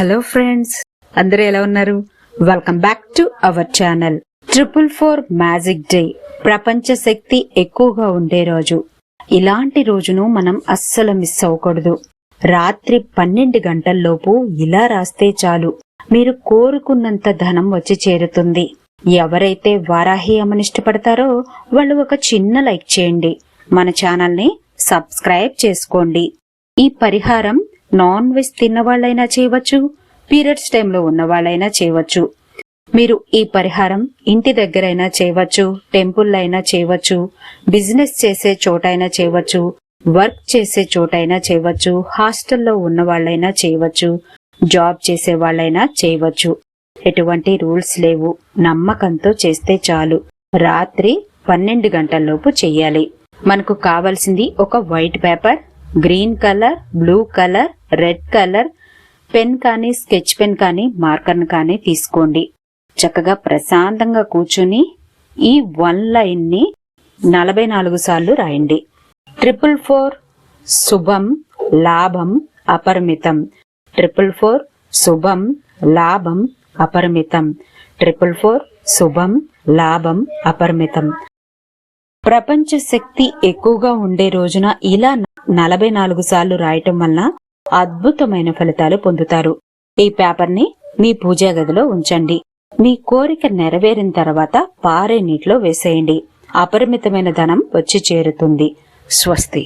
Hello friends అందరూ ఎలా ఉన్నారు? Welcome back to our channel triple four magic day ప్రపంచ శక్తి ఎక్కువగా ఉండే రోజు. ఇలాంటి రోజును మనం అస్సలు మిస్ అవ్వకూడదు. రాత్రి పన్నెండు గంటల్లోపు ఇలా రాస్తే చాలు. మీరు కోరుకున్నంత ధనం వచ్చి చేరుతుంది. ఎవరైతే వారాహి అమ్మని ఇష్టపడతారో వాళ్ళు ఒక చిన్న లైక్ చేయండి. మన ఛానల్ని సబ్స్క్రైబ్ చేసుకోండి. ఈ పరిహారం నాన్ వెజ్ తిన్నవాళ్ళైనా చేయవచ్చు పీరియడ్స్ టైంలో ఉన్నవాళ్ళైనా చేయవచ్చు. మీరు ఈ పరిహారం ఇంటి దగ్గరైనా చేయవచ్చు టెంపుల్లో అయినా చేయవచ్చు బిజినెస్ చేసే చోటైనా చేయవచ్చు వర్క్ చేసే చోటైనా చేయవచ్చు హాస్టల్లో ఉన్నవాళ్ళైనా చేయవచ్చు జాబ్ చేసే వాళ్ళైనా చేయవచ్చు. ఎటువంటి రూల్స్ లేవు. నమ్మకంతో చేస్తే చాలు. రాత్రి పన్నెండు గంటల్లోపు చెయ్యాలి. మనకు కావాల్సింది ఒక white paper green colour blue colour red colour. Pen కానీ స్కెచ్ పెన్ కానీ మార్కర్ను కానీ తీసుకోండి. చక్కగా ప్రశాంతంగా కూర్చుని ఈ వన్ లైన్ని నలభై నాలుగు సార్లు రాయండి. ట్రిపుల్ ఫోర్ శుభం లాభం అపరిమితం. ట్రిపుల్ ఫోర్ శుభం లాభం అపరిమితం. ట్రిపుల్ ఫోర్ శుభం లాభం అపరిమితం. ప్రపంచ శక్తి ఎక్కువగా ఉండే రోజున ఇలా నలభై నాలుగు సార్లు రాయటం వల్ల అద్భుతమైన ఫలితాలు పొందుతారు. ఈ పేపర్ని మీ పూజా గదిలో ఉంచండి. మీ కోరిక నెరవేరిన తర్వాత పారే నీటిలో వేసేయండి. అపరిమితమైన ధనం వచ్చి చేరుతుంది. స్వస్తి.